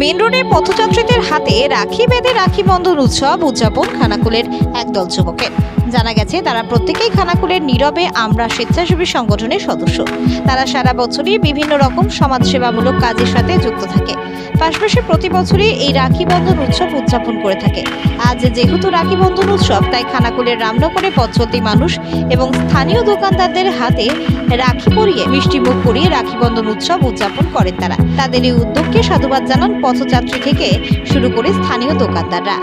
Main রোডে পথযাত্রীদের হাতে রাখি বেঁধে রাখি বন্ধন উৎসব উদযাপন খানাকুলের একদল যুবকের জানা গেছে, তারা প্রত্যেকেই খানাকুলের নীরবে আমরা স্বেচ্ছাসেবী সংগঠনের সদস্য। তারা সারা বছরই বিভিন্ন রকম সমাজসেবামূলক কাজের সাথে যুক্ত থাকে। পাশাপাশি প্রতি বছরই এই রাখি বন্ধন উৎসব উদযাপন করে থাকে। আজ যেহেতু রাখি বন্ধন উৎসব, তাই খানাকুলের রামনগরে পথ মানুষ এবং স্থানীয় দোকানদারদের হাতে রাখি পরিয়ে, মিষ্টি মুখ করিয়ে রাখি বন্ধন উৎসব উদযাপন করেন তারা। তাদের এই উদ্যোগকে সাধুবাদ জানান পথযাত্রী থেকে শুরু করে স্থানীয় দোকানদাররা।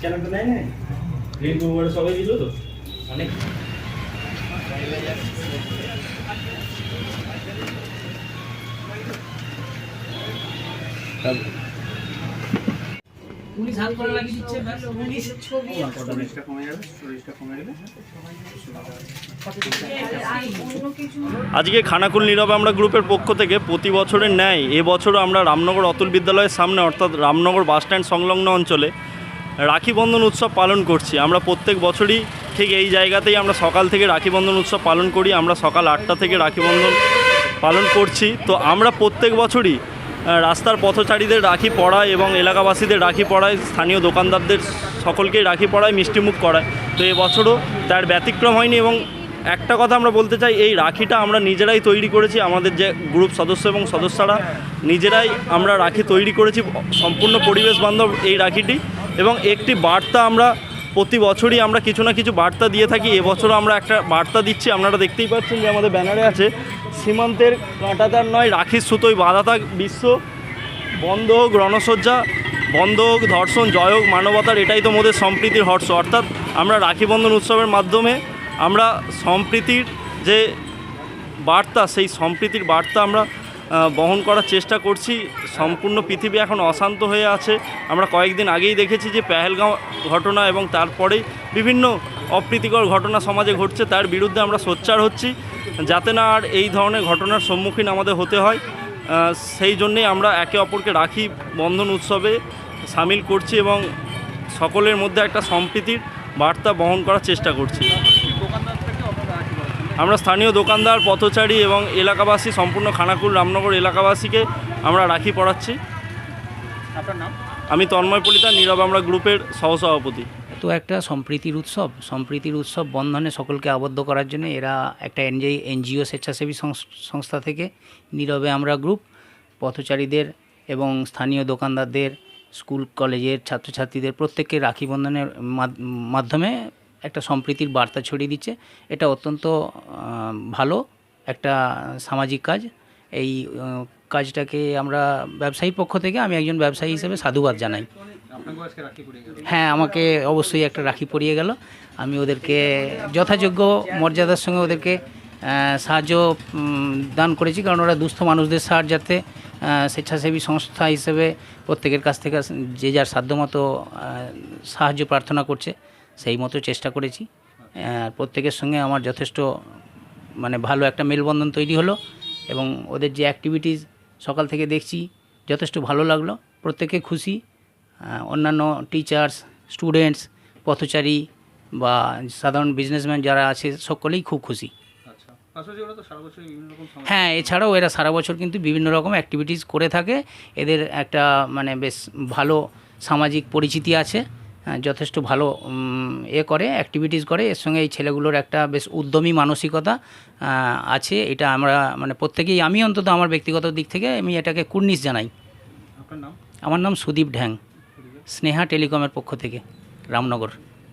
স্ক্যানারটা নেয় না সবাই দিল তো? অনেক। পুলিশ হাল করে লাগিয়ে দিচ্ছে ব্যাস, পুলিশ স্টোরেজটা কমে যাবে স্টোরেজটা কমে গেলে আজকে খানাকুল নীরব আমরা গ্রুপের পক্ষ থেকে প্রতি বছরের ন্যায় এবছরও আমরা রামনগর অতুল বিদ্যালয়ের সামনে অর্থাৎ রামনগর বাসস্ট্যান্ড সংলগ্ন অঞ্চলে রাখি বন্ধন উৎসব পালন করছি। আমরা প্রত্যেক বছরই ঠিক এই জায়গাতেই আমরা সকাল থেকে রাখি বন্ধন উৎসব পালন করি, আমরা সকাল আটটা থেকে রাখি বন্ধন পালন করছি। তো আমরা প্রত্যেক বছরই রাস্তার পথচারীদের রাখি পড়ায় এবং এলাকাবাসীদের রাখি পড়ায়, স্থানীয় দোকানদারদের সকলকেই রাখি পড়ায়, মিষ্টিমুখ করায়। তো এবছরও তার ব্যতিক্রম হয়নি এবং একটা কথা আমরা বলতে চাই, এই রাখিটা আমরা নিজেরাই তৈরি করেছি, আমাদের যে গ্রুপ সদস্য এবং সদস্যরা নিজেরাই আমরা রাখি তৈরি করেছি, সম্পূর্ণ পরিবেশ বান্ধব এই রাখিটি। এবং একটি বার্তা আমরা প্রতি বছরই আমরা কিছু না কিছু বার্তা দিয়ে থাকি। এবছরও আমরা একটা বার্তা দিচ্ছি। আপনারা দেখতেই পাচ্ছেন যে আমাদের ব্যানারে আছে, সীমান্তের কাঁটাতার নয় রাখির সুতোয় বাধা থাক, বিশ্ব বন্ধ হোক, রণসজ্জা বন্ধ হোক, ধর্ষণ, জয় হোক, মানবতার এটাই তো মোদের সম্প্রীতির হর্ষ। অর্থাৎ আমরা রাখি বন্ধন উৎসবের মাধ্যমে আমরা সম্প্রীতির যে বার্তা, সেই সম্প্রীতির বার্তা আমরা বহন করার চেষ্টা করছি। সম্পূর্ণ পৃথিবী এখন অশান্ত হয়ে আছে। আমরা কয়েকদিন আগেই দেখেছি যে পেহেলগাঁও ঘটনা এবং তারপরে বিভিন্ন অপ্রীতিকর ঘটনা সমাজে ঘটছে। তার বিরুদ্ধে আমরা সোচ্চার হচ্ছি। যাতে না আর এই ধরনের ঘটনার সম্মুখীন আমাদের হতে হয়। সেই জন্যেই আমরা একে অপরকে রাখি। বন্ধন উৎসবে সামিল করছি এবং সকলের মধ্যে একটা সম্প্রীতির বার্তা বহন করার চেষ্টা করছি। আমরা স্থানীয় দোকানদার পথচারী এবং এলাকাবাসী সম্পূর্ণ খানাকুল রামনগর এলাকাবাসীকে আমরা রাখি পড়াচ্ছি। আপনার নাম? আমি তন্ময় পলিতা নীরব আমরা গ্রুপের সহসভাপতি। তো একটা সম্প্রীতির উৎসব সম্প্রীতির উৎসব বন্ধনে সকলকে আবদ্ধ করার জন্য এরা একটা এনজি এনজিও স্বেচ্ছাসেবী সংস- সংস্থা থেকে নীরবে আমরা গ্রুপ পথচারীদের এবং স্থানীয় দোকানদারদের স্কুল কলেজের ছাত্রছাত্রীদের প্রত্যেককে রাখি বন্ধনের মাধ- মাধ্যমে একটা সম্প্রীতির বার্তা ছড়িয়ে দিচ্ছে। এটা অত্যন্ত ভালো একটা সামাজিক কাজ। এই কাজটাকে আমরা ব্যবসায়ী পক্ষ থেকে আমি একজন ব্যবসায়ী হিসেবে সাধুবাদ জানাই। হ্যাঁ আমাকে অবশ্যই একটা রাখি পরিয়ে গেল। আমি ওদেরকে যথাযোগ্য মর্যাদার সঙ্গে ওদেরকে সাহায্য দান করেছি। কারণ ওরা দুস্থ মানুষদের সাহায্যার্থে স্বেচ্ছাসেবী সংস্থা হিসেবে প্রত্যেকের কাছ থেকে যে যার সাধ্যমতো সাহায্য প্রার্থনা করছে। সেই মতো চেষ্টা করেছি। আর প্রত্যেকের সঙ্গে আমার যথেষ্ট মানে ভালো একটা মেলবন্ধন তৈরি হলো এবং ওদের যে অ্যাক্টিভিটিস সকাল থেকে দেখছি যথেষ্ট ভালো লাগল। প্রত্যেকে খুশি। অন্যান্য টিচার্স স্টুডেন্টস পথচারী বা সাধারণ বিজনেসম্যান যারা আছে সকলেই খুব খুশি। হ্যাঁ এছাড়াও এরা সারা বছর কিন্তু বিভিন্ন রকম অ্যাক্টিভিটিস করে থাকে। এদের একটা মানে বেশ ভালো সামাজিক পরিচিতি আছে। যথেষ্ট ভালো এ করে অ্যাক্টিভিটিস করে। এর সঙ্গে এই ছেলেগুলোর একটা বেশ উদ্যমী মানসিকতা আছে। এটা আমরা মানে প্রত্যেকেই আমি অন্তত আমার ব্যক্তিগত দিক থেকে আমি এটাকে কুর্নিশ জানাই। আমার নাম সুদীপ ঢ্যাং স্নেহা টেলিকমের পক্ষ থেকে রামনগর।